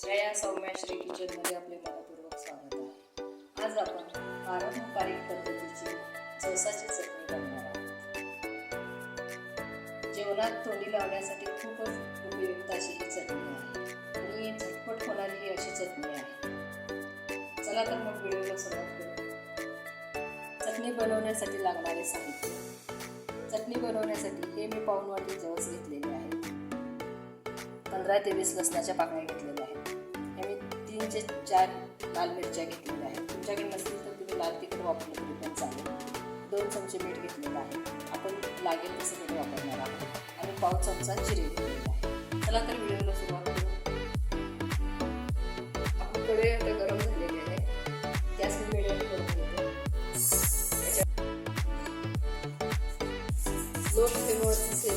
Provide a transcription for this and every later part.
श्रेया सौम्याश्री किचनमध्ये आपले मनपूर्वक स्वागत आहे. आज आपण पारंपरिक पद्धतीची जवसाची चटणी बनवणार आहोत. जेवणात तोंडी लावण्यासाठी खूपच उपयुक्त अशी ही चटणी आहे. आणि झटपट होणारी ही अशी चटणी आहे. चला तर मग व्हिडिओला सुरुवात करू. चटणी बनवण्यासाठी लागणारे साहित्य. चटणी बनवण्यासाठी हे मी पाऊन वाटी जवस घेतलेले आहे. पंधरा ते वीस लसणाच्या पाकळ्या घेतलेल्या मी चार लाल मिरच्या घेतलेल्या आहेत तुमच्याकडे नसतील तर तुम्ही लाल तिखट वापरलं तरी पण चालेल. दोन चमचे मीठ घेतलेलं आहे. आपण लागेल तसं मीठ वापरणार आहोत. आणि पाव चमचा जिरे घेतलेले आहे. चला तर व्हिडिओला सुरुवात करू. आपली कढई आता गरम झालेले आहे. गॅस मी मिडियम करून घेतो. त्याच्या- लो फ्लेमवरती से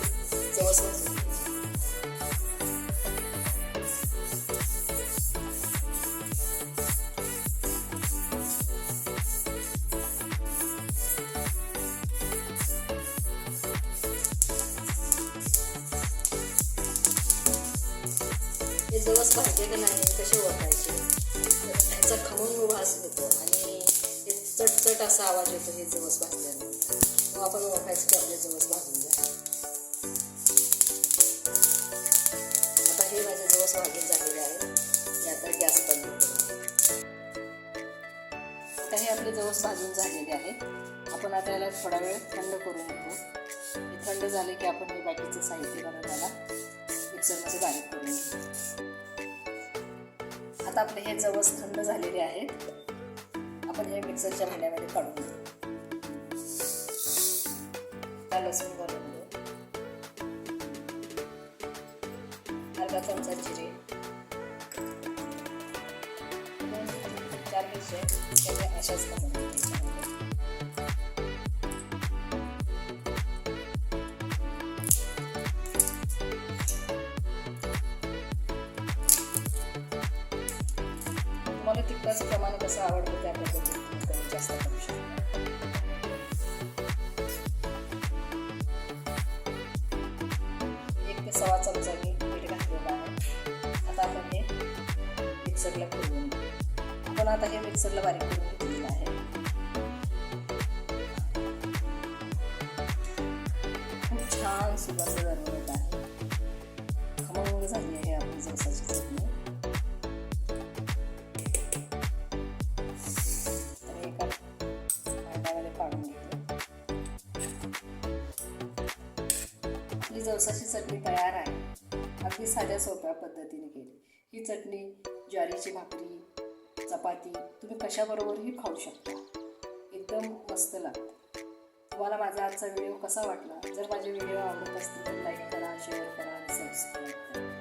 जवस भाजून जवस भाजले नाही कसे ओळखायचे? तर त्याचा खमंग वास येतो आणि चटचट असा आवाज येतो हे जवस भाजल्याने मग आपण ओळखायचं की आपले जवस भाजून जाईल आता हे माझे जवस भाजून झालेले आहेत मी आता गॅस बंद करू आता हे आपले जवस भाजून झालेले आहेत आपण आता याला थोडा वेळ थंड करून घेऊ थंड झाले की आपण हे बाकीचं साहित्य बनवण्याला मिक्सरमध्ये बारीक करून घेऊ. आपले हे जवस थंड झालेले आहेत. आपण हे मिक्सरच्या भांड्यामध्ये काढून घेऊ. लसूण घालून घेऊ. अर्धा चमचा जिरे. चार मिरच्या. अशाच तुम्हाला तिखटाचं प्रमाण कसं आवडतं त्या पद्धतीने कमी जास्त करू शकता. एक ते सव्वा चमचा मी मीठ घातलेलं आहे. आता आपण हे मिक्सरला फिरवून आपण आता हे मिक्सरला बारीक करून घेतलेलं आहे. जवसाची चटणी तयार आहे. अगदी साध्या सोप्या पद्धतीने केली. ही चटणी ज्वारीची भाकरी चपाती तुम्ही कशाबरोबरही खाऊ शकता. एकदम मस्त लागते. तुम्हाला माझा आजचा व्हिडिओ कसा वाटला? जर माझे व्हिडिओ आवडत असतील तर लाईक करा शेअर करा आणि सबस्क्राईब करा.